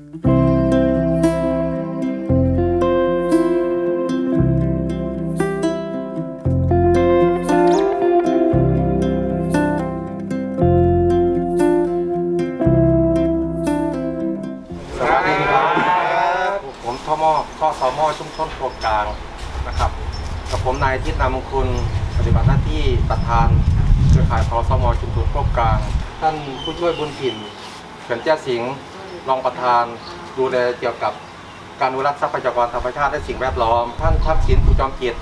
สวัสดีครับผมทมข้อสมชุมชนโคกกลางนะครับกับผมนายทิศนามงคุณปฏิบัติหน้าที่ประธานเครือข่ายพสมชุมชนโคกกลาง ท่านผู้ช่วยบุญถิ่นเขื่อนแจ้สิงห์ รองประธานดูแลเกี่ยวกับการอนุรักษ์ทรัพยากรธรรมชาติและสิ่งแวดล้อม ท่านทักษิณภูจอมเกียรติ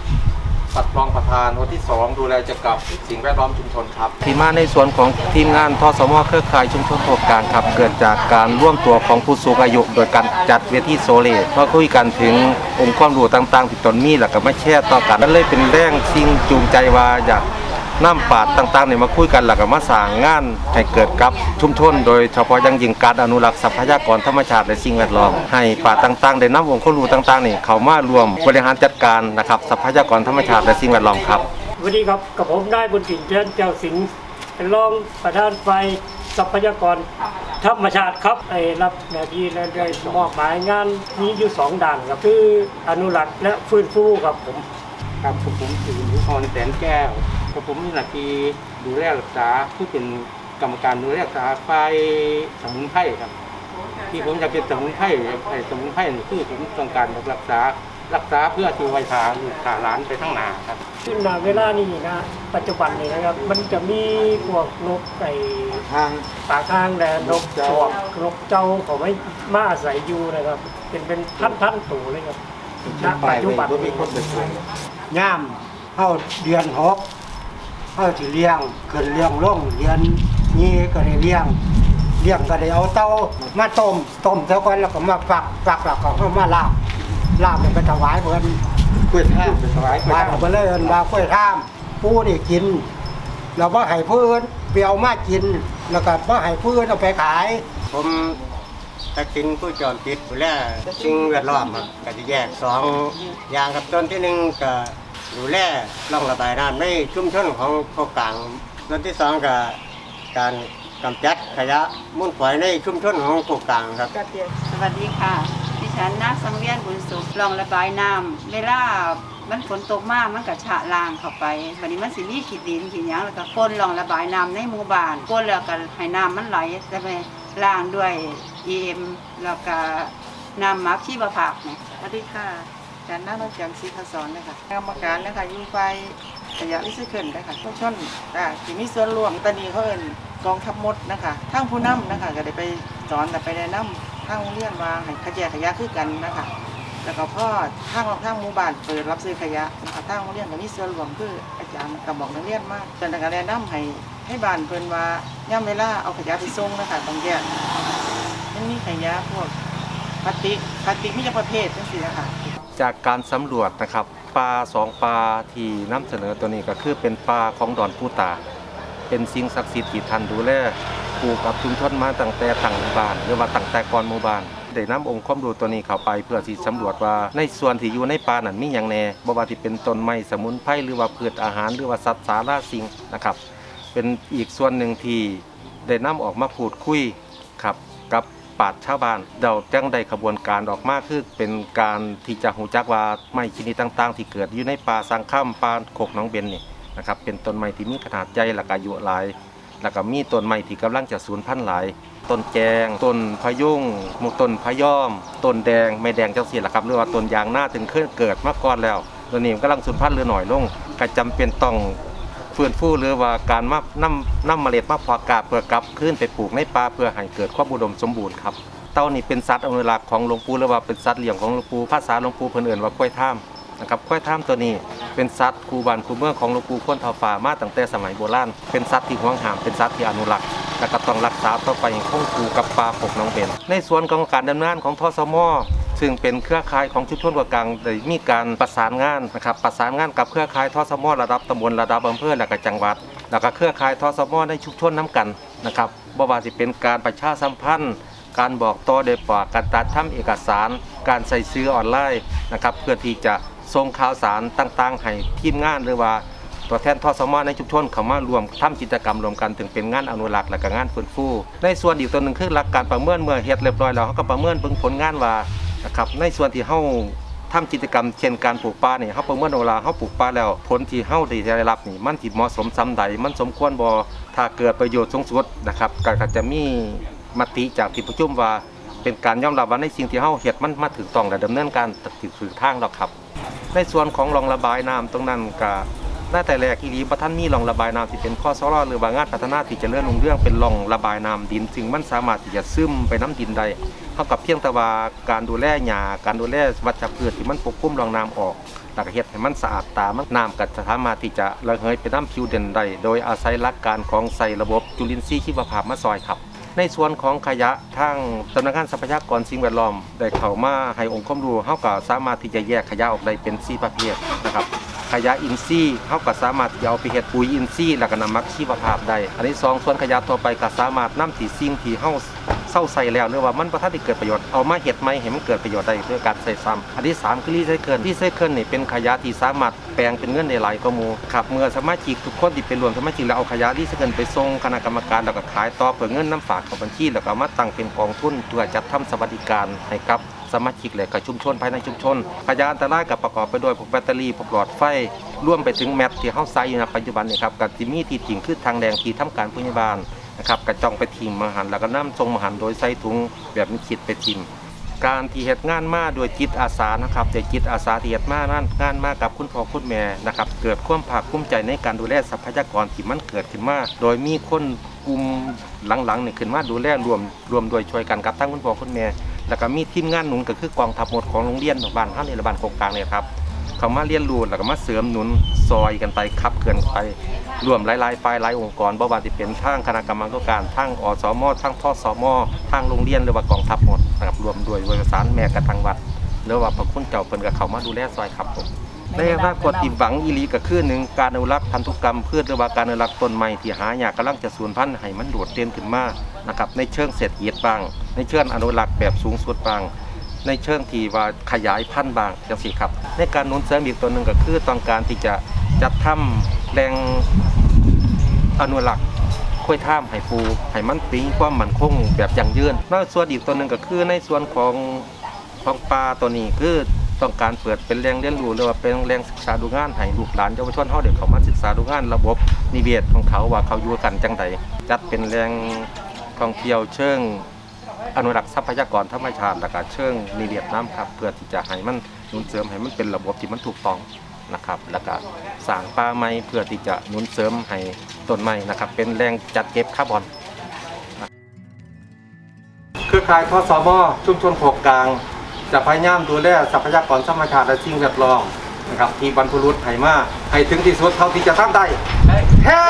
ปัดรองประธานคนที่ 2 ดูแลเกี่ยวกับสิ่งแวดล้อมชุมชนครับที่มาในส่วนของทีมงานทสมเครือข่ายชุมชนโคกกลางครับ เกิดจากการร่วมตัวของผู้สูงอายุ โดยการจัดเวทีโซเลตมาคุยกันถึงองค์ความรู้ต่างๆที่ตนมีแล้วก็มาแชร์ต่อกันนั่นเลยเป็นแรงสิ่งจูงใจว่าอยาก นำปราดต่างๆเนี่ยมาคุยกันแล้วก็มาสร้างงานให้เกิดกับชุมชนโดยเฉพาะอยังยิ่งการอนุรักษ์ทรัพยากรธรรมชาติและสิ่งแวดล้อมให้ปราดต่างๆได้นำองค์ความรู้ต่างๆนี่เข้ามารวมบริหารจัดการนะครับทรัพยากรธรรมชาติและสิ่งแวดล้อมครับสวัสดีครับกับผมได้บุญถิ่นเจริญเจ้าสิงห์เป็นรองประธานไฟทรัพยากรธรรมชาติครับไอ้รับหน้าที่และได้มอบหมายงานนี้อยู่สองด่านครับคืออนุรักษ์และฟื้นฟูครับผมครับผมผมถือพรแสนแก้ว ผมผมมีหน้าที่ดูแลรักษาผู้เป็นกรรมการดูแลรักษาไฟสมุนไพรครับ ที่ผมจะเป็นสมุนไพรไอ้สมุนไพรนี่คือผมต้องการรักษารักษาเพื่อที่ไว้พาลูกพาหลานไปทั้งหนาครับซึ่งณเวลานี้นะปัจจุบันนี้นะครับ มันจะมีพวกนกไอ้ทางปากทางและนกจอกนกเจ้าเขาไม่มาอาศัยอยู่นะครับ เป็นเป็นพันพันๆตัวเลยครับณปัจจุบันนี้ย่ามเข้าเดือนหก เข้าที่เลี้ยงขึ้นเลี้ยงลงเดือนนี้ก็ได้เลี้ยงเลี้ยงก็ได้เอาเต้ามาต้มต้มเท่ากันแล้วก็มาฝักฝักแล้วก็เอามาลาบลาบแล้วไปถวายเพิ่นกล้วยท่าไปถวายกล้วยบ้านท่าเอาไปเลยเอิ้นว่าข้วยท่ามปูนี่กินเราบ่ให้ผู้อื่นไปเอามากินแล้วก็บ่ให้ผู้อื่นเอาไปขาย ผมตัดสินผู้จอมปิดดูแลสิ่งแวดล้อมครับก็จะแยกสองอย่างครับต้นที่หนึ่งก็ ดูแลร่องระบายน้ำในชุมชนของโคกกลางต้นที่สองก็การกำจัดขยะมูลฝอยในชุมชนของโคกกลางครับสวัสดีค่ะ ดิฉันนาสังเวียนบุญสุขรองระบายน้ำเวลามันฝนตกมากมันก็ฉะลางเข้าไปวันนี้มันสิมีขีดดินขีดหยังแล้วก็ก้นรองระบายน้ำในหมู่บ้านก้นแล้วก็ให้น้ำมันไหลจะไปล้างด้วย EM แล้วก็น้ำหมักชีวภาพเนี่ยสวัสดีค่ะอา จารย์น้าเราจังศรีขสอนเลยค่ะกรรมการนะคะยูไฟขยะรีไซเคิลนะคะทุกชนอ่าที่มีส่วนร่วมตอนนี้เขาเอินกองทัพมดนะคะทั้งผู้นำนะคะก็ได้ไปสอนแต่ไปแนะนำทางโรงเรียนว่าให้ขยะขยะคือกันนะคะแล้วก็พ่อทางทางหมู่บ้านเปิดรับซื้อขยะนะคะทางโรงเรียนก็มีส่วนร่วมคืออาจารย์ก็บอกนักเรียนมากจนก็แนะนำให้ให้บ้านเพิ่นว่าย่ำเวลาเอาขยะไปส่งนะคะต้องแยกมันมีขยะพวกพลาสติกพลาสติกมีจักประเภทจังซี่นะคะ จากการสำรวจนะครับปลาสองปลาที่นำเสนอตัวนี้ก็คือเป็นปลาของดอนผู้ตา เป็นสิ่งศักดิ์สิทธิ์ที่ท่านดูแลปลูกกับชุมชนมาตั้งแต่ตั้งหมู่บ้าน หรือว่าตั้งแต่ก่อนหมู่บ้านได้นำองค์ความรู้ตัวนี้เข้าไป เพื่อที่สำรวจว่าในส่วนที่อยู่ในป่านั้นมีอย่างแน่บ่ว่าที่เป็นต้นไม้สมุนไพรหรือว่าพืชอาหาร หรือว่าสัตว์สาราสิ่งนะครับ เป็นอีกส่วนหนึ่งที่ได้นำออกมาพูดคุยครับ ปราชญ์ชาวบ้านเราจังได้ขบวนการออกมาคือเป็นการที่จะหูจักว่าไม้ชนิดต่างๆ ที่เกิดอยู่ในป่าสังข้ามป่าโคกน้องเบนนี่นะครับเป็นต้นไม้ที่มีขนาดใหญ่และก็อายุหลาย แล้วก็มีต้นไม้ที่กำลังจะสูญพันธุ์หลายต้นแจงต้นพะยุงมู่ต้นพะยอมต้นแดงไม่แดงจังซี่ล่ะครับหรือว่าต้นยางหน้าถึงเคยเกิดมาก่อนแล้วตัวนี้มันกำลังสูญพันธุ์เหลือหน่อยลงก็จำเป็นต้อง ฟื้นฟูหรือว่าการมานำนำเมล็ดมาพาะกาบเพื่อกลับขึ้นไปปลูกในป่าเพื่อให้เกิดความอุดมสมบูรณ์ครับเต่านี่เป็นสัตว์อนุรักษ์ของหลวงปู่หรือว่าเป็นสัตว์เลี้ยงของหลวงปู่ภาษาหลวงปู่เพิ่นเอิ้นว่าควายท่ามนะครับควายท่ามตัวนี้เป็นสัตว์คู่บ้านคู่เมืองของหลวงปู่คนเฒ่าฟ้ามาตั้งแต่สมัยโบราณเป็นสัตว์ที่หวงหามเป็นสัตว์ที่อนุรักษ์และก็ต้องรักษาต่อไปให้คงคู่กับป่าปกน้องเบนในส่วนของการดำเนินงานของทสม ซึ่งเป็นเครือข่ายของชุมชนกว่ากลางได้มีการประสานงานนะครับประสานงานกับเครือข่ายทอสมอระดับตำบลระดับอำเภอและก็จังหวัด แล้วก็เครือข่ายทอสมอในชุมชนน้ำกันนะครับบ่ว่าสิเป็นการประชาสัมพันธ์การบอกต่อโดปากการตัดทำเอกสาร การใส่ซื้อออนไลน์นะครับเพื่อที่จะส่งข่าวสารต่างๆ ให้ทีมงานหรือว่าตัวแทนทอสมอในชุมชนเข้ามารวมทำกิจกรรมรวมกันถึงเป็นงานอนุรักษ์และก็งานฟื้นฟู ในส่วนอีกตัวหนึ่งคือหลักการประเมินเมื่อเฮ็ดเรียบร้อยแล้วเขาก็ประเมินเบิ่งผลงานว่า นะครับในส่วนที่เฮาทำกิจกรรมเช่นการปลูกป่านี่เฮาประเมินเวลาเฮาปลูกป่าแล้วผลที่เฮาได้รับนี่มันสิเหมาะสมซำใดมันสมควรบ่ถ้าเกิดประโยชน์สูงสุดนะครับก็จะมีมติจากที่ประชุมว่าเป็นการยอมรับว่าในสิ่งที่เฮาเฮ็ดมันมาถูกต้องและดำเนินการถูกทางแล้วครับ ในส่วนของรองระบายน้ำตรงนั้นก็ ได้แต่แรกอีหลีบ่ทันมีรองระบายน้ำที่เป็นข้อสรอหรือว่างานพัฒนาที่จะเลื่อนลงเรื่องเป็นรองระบายน้ำดินซึ่งมันสามารถที่จะซึมไปน้ำดินได้เท่ากับเพียงแต่ว่าการดูแลหญ้าการดูแลวัชพืชที่มันปกคลุมรองน้ำออกแล้วก็เฮ็ดให้มันสะอาดตามันน้ำก็จะสามารถที่จะระเหยไปน้ำผิวเดินได้โดยอาศัยหลักการของใส่ระบบจุลินทรีย์ชีวภาพมาซอยครับในส่วนของขยะทางสำนักงานทรัพยากรสิ่งแวดล้อมได้เข้ามาให้องค์ความรู้เฮาก็สามารถที่จะแยกขยะออกได้เป็น4ประเภทนะครับ ขยะอินทรีย์เขาก็สามารถจะเอาไปเฮ็ดปุ๋ยอินทรีย์แล้วก็นำมักชีวภาพได้ อันที่สองส่วนขยะทั่วไปก็สามารถนำที่สิ่งที่เฮา เศร้าใส่แล้วหรือว่ามันบ่ทันได้เกิดประโยชน์เอามาเฮ็ดใหม่ให้มันเกิดประโยชน์ได้ด้วยการใส่ซ้ำอันที่สามคือรีไซเคิลรีไซเคิลนี่เป็นขยะที่สามารถแปลงเป็นเงินได้หลายกมู่ครับเมื่อสมาชิกทุกคนที่เป็นรวมสมาชิกแล้วเอาขยะรีไซเคิลไปส่งคณะกรรมการแล้วก็ขายต่อเพื่อเงินน้ำฝากข้าบัญชีแล้วก็มาตั้งเป็นกองทุนเพื่อจัดทำสวัสดิการให้กับสมาชิกและกับชุมชนภายในชุมชนขยะอันตรายกับประกอบไปด้วยพวกแบตเตอรี่พวกหลอดไฟรวมไปถึงแมทที่เฮาใช้อยู่ในปัจจุบันนี่ครับกับที่มีที่จริงคือทางแดงที่ทำการพยาบาล นะครับกระจองไปทีมมาหันแล้วก็นำส่งมาหันโดยใส่ถุงแบบมีคิดไปทีมการที่เฮ็ดงานมาโดยจิตอาสานะครับโดยจิตอาสาที่เฮ็ดมานั่นงานมากับคุณพ่อคุณแม่นะครับ เกิดความภาคภูมิใจในการดูแลทรัพยากรที่มันเกิดขึ้นมา โดยมีคนกลุ่มหลังๆนี่ขึ้นมาดูแลรวมรวมโดยช่วยกันกับทั้งคุณพ่อคุณแม่แล้วก็มีทีมงานหนุนก็คือกองทัพหมดของโรงเรียนบ้านเฮาในระบานโคกกลางเนี่ยครับ เขามาเรียนรู้แล้วก็มาเสริมหนุนซอยกันไปขับเคลื่อนไปรวมหลายๆฝ่ายหลายองค์กรบ่ว่าสิเป็นทางคณะกรรมการทางอสมทางทสมทางโรงเรียนหรือว่ากองทัพหมดนะครับรวมด้วยบริษัทแม่กระทางวัดหรือว่าพระคุณเจ้าเพิ่นก็เข้ามาดูแลซอยครับผมในอนาคตที่หวังอีหลีก็คือหนึ่งการอนุรักษ์พันธุกรรมพืชหรือว่าการอนุรักษ์ต้นไม้ที่หายากกำลังจะสูญพันธุ์ให้มันโดดเด่นขึ้นมานะครับในเชิงเศรษฐกิจบ้าง ในเชิงอนุรักษ์แบบสูงสุดบ้าง ในเชิงที่ว่าขยายพันธุ์บางจังซี่ครับ ในการหนุนเสริมอีกตัวหนึ่งก็คือต้องการที่จะจัดทำแหล่งอนุรักษ์ค่อยท่ามให้ปูให้มันปีความมันคงแบบยั่งยืนแล้วส่วนอีกตัวหนึ่งก็คือในส่วนของของปลาตัวนี้คือต้องการเปิดเป็นแหล่งเรียนรู้หรือว่าเป็นแหล่งศึกษาดูงานให้ลูกหลานเยาวชนเฮาเด็กเขามาศึกษาดูงานระบบนิเวศของเขาว่าเขาอยู่กันจังใดจัดเป็นแหล่งท่องเที่ยวเชิง อนุรักษ์ทรัพยากรธรรมชาติและก็เชิงนิเวศน้ำครับเพื่อที่จะให้มันหนุนเสริมให้มันเป็นระบบที่มันถูกต้องนะครับ แล้วก็สร้างป่าไม้เพื่อที่จะหนุนเสริมให้ต้นไม้นะครับ เป็นแรงจัดเก็บคาร์บอนเครือข่ายทสมชุมชนโคกกลาง จะพยายามดูแลทรัพยากรธรรมชาติและสิ่งแวดล้อมนะครับที่บรรพบุรุษให้มาให้ถึงที่สุดเท่าที่จะทำได้เฮ้